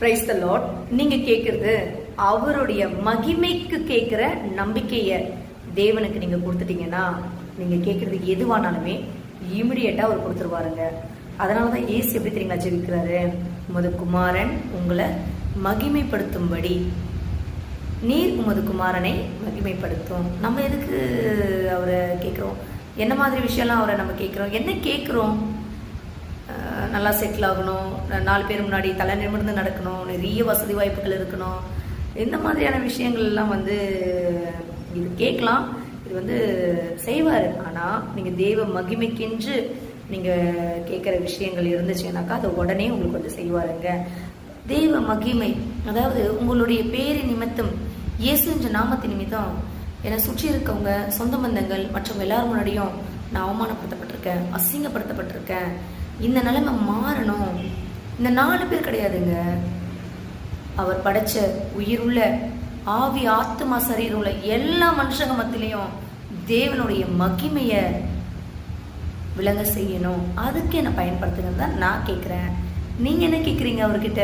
Praise the lot நீங்க கேக்குறது அவருடைய மகிமைக்கு கேக்குற நம்பிக்கைய தேவனுக்கு நீங்க கொடுத்துட்டீங்கன்னா நீங்க கேக்குறது எதுவானாலுமே இமிடியட்டா அவர் கொடுத்துருவாருங்க. அதனாலதான் ஏசு எப்படி தெரியுங்களா ஜெபிக்கிறாரு? உமது குமாரன் உங்களை மகிமைப்படுத்தும்படி. நீர் உமது குமாரனை மகிமைப்படுத்தும். நம்ம எதுக்கு அவரை கேட்குறோம் என்ன மாதிரி விஷயம்லாம் அவரை நம்ம கேட்குறோம் என்ன கேட்குறோம் நல்லா செட்டில் ஆகணும். நாலு பேர் முன்னாடி தலை நிமிர்ந்து நடக்கணும். நிறைய வசதி வாய்ப்புகள் இருக்கணும். இந்த மாதிரியான விஷயங்கள் எல்லாம் வந்து இது கேட்கலாம். இது வந்து செய்வார். ஆனால் நீங்கள் தெய்வ மகிமைக்கென்று நீங்கள் கேட்குற விஷயங்கள் இருந்துச்சுனாக்கா அதை உடனே உங்களுக்கு வந்து செய்வாருங்க. தெய்வ மகிமை அதாவது உங்களுடைய பேரு நிமித்தம் இயேசு என்ற நாமத்தின் நிமித்தம் என்னை சுற்றி இருக்கவங்க சொந்த பந்தங்கள் மற்றும் எல்லாரும் முன்னாடியும் நான் அவமானப்படுத்தப்பட்டிருக்கேன் அசிங்கப்படுத்தப்பட்டிருக்கேன். இந்த நிலைமை மாறணும். இந்த நாலு பேர் கிடையாதுங்க. அவர் படைச்ச உயிருள்ள ஆவி ஆத்மா சரீரம் உள்ள எல்லா மனுஷங்க மத்திலையும் தேவனுடைய மகிமைய விளங்க செய்யணும். அதுக்கு என்ன பயன்படுத்துங்கன்னு தான் நான் கேட்குறேன் நீங்க என்ன கேட்குறீங்க அவர்கிட்ட?